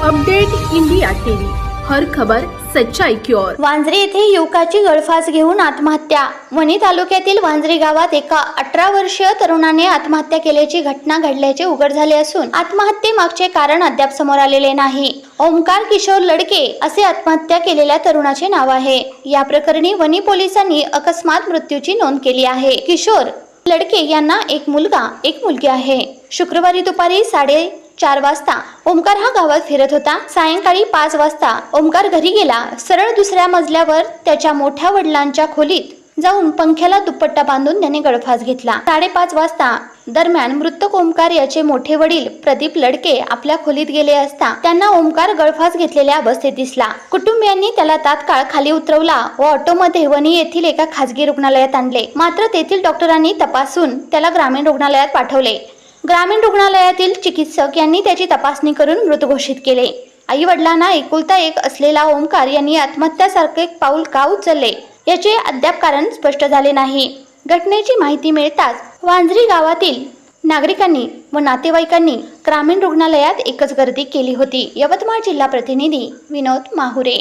Update India TV. हर खबर सच्चाई की ओर. वांजरे येथे युवकाची गळफास घेऊन आत्महत्या. वणी तालुक्यातील वांजरे गावात एका अठरा वर्षीय तरुणाने आत्महत्या केल्याची घटना घडल्याचे उघड झाले असून आत्महत्येमागचे कारण अद्याप समोर आलेले नाही. ओमकार किशोर लडके असे आत्महत्या केलेल्या तरुणाचे नाव आहे. या प्रकरणी वणी पोलिसांनी अकस्मात मृत्यूची नोंद केली आहे. किशोर लडके यांना एक मुलगा एक मुलगी आहे. शुक्रवारी दुपारी साडे चार वाजता. ओमकार हा गावात फिरत होता. सायंकाळी पाच वाजता ओमकार घरी गेला. सरळ दुसऱ्या मजल्यावर त्याच्या मोठ्या वडिलांच्या खोलीत जाऊन पंख्याला दुपट्टा बांधून त्याने गळफास घेतला. साडेपाच वाजता दरम्यान मृतक ओमकार याचे मोठे वडील प्रदीप लडके आपल्या खोलीत गेले असता त्यांना ओमकार गळफास घेतलेल्या अवस्थेत दिसला. कुटुंबियांनी त्याला तात्काळ खाली उतरवला व ऑटोमध्ये वणी येथील एका खासगी रुग्णालयात आणले. मात्र तेथील डॉक्टरांनी तपासून त्याला ग्रामीण रुग्णालयात पाठवले. ग्रामीण रुग्णालयातील चिकित्सक यांनी त्याची तपासणी करून मृत घोषित केले. आई वडिलांना एकुलता एक असलेला ओमकार यांनी आत्महत्यासारखे पाऊल का उचलले? याचे अद्याप कारण स्पष्ट झाले नाही. घटनेची माहिती मिळताच वांजरी गावातील नागरिकांनी व नातेवाईकांनी ग्रामीण रुग्णालयात एकच गर्दी केली होती. यवतमाळ जिल्हा प्रतिनिधी विनोद माहुरे